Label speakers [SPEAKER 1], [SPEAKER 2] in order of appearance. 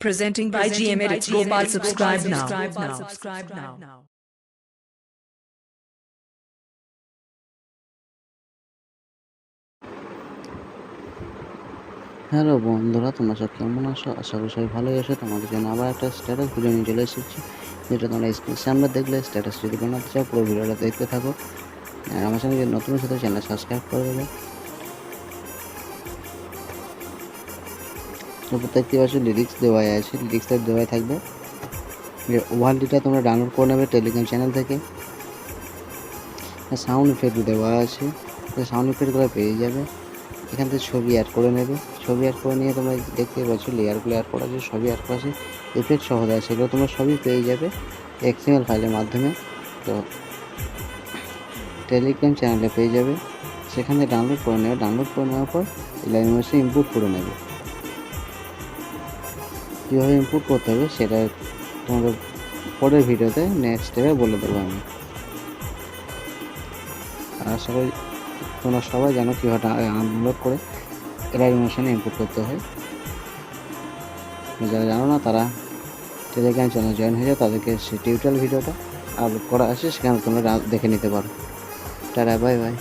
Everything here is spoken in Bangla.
[SPEAKER 1] Presenting by GM Edits. Gopal, subscribe now. Subscribe now.
[SPEAKER 2] Hello বন্ধুরা তোমরা সব কেমন আছো আশা করি সবাই ভালোই আছো তোমাদের জন্য আবার একটা স্ট্যাটাস ভিডিও নিয়ে চলে এসেছি যেটা তোমরা স্ক্রিনের সামনে দেখলে স্ট্যাটাস যদি বানাতে চাও পুরো ভিডিওটা দেখতে থাকো আর আমার সঙ্গে যে নতুন সাথে চ্যানেল সাবস্ক্রাইব করে দেবে দেখতে পাচ্ছ লিরিক্স দেওয়াই আছে লিরিক্সটা দেওয়াই থাকবে। যে ওয়ার্ল্ডটা তোমরা ডাউনলোড করে নেবে টেলিগ্রাম চ্যানেল থেকে। সাউন্ড ইফেক্ট দেওয়া আছে সাউন্ড ইফেক্টগুলো পেয়ে যাবে। এখান থেকে ছবি অ্যাড করে নেবে। ছবি অ্যাড করে নিয়ে তোমরা দেখতে পাচ্ছ লেয়ারগুলো অ্যাড করা আছে সবই অ্যাড করা আছে এফেক্ট সহ দেয় সেগুলো তোমরা সবই পেয়ে যাবে এক্সএমএল ফাইলের মাধ্যমে। তো টেলিগ্রাম চ্যানেলে পেয়ে যাবে। সেখানে ডাউনলোড করে নেবে। ডাউনলোড করে নেওয়ার পর ল্যাঙ্গুয়েজে ইনপুট করে নেবে। কীভাবে ইনপুট করতে হবে সেটা তোমাদের পরের ভিডিওতে নেক্সট স্টেপে বলে দেবো আমি। আর করি তোমরা সবাই জানো কীভাবে ডাউনলোড করে অ্যানিমেশনে ইনপুট করতে হয়। যারা জানো না, তারা টেলিগ্রাম চ্যানেল জয়েন হয়ে যায় তাদেরকে সেই টিউটোরিয়াল ভিডিওটা আপলোড করা আছে, সেখানে তোমরা দেখে নিতে পারো। Tata bye bye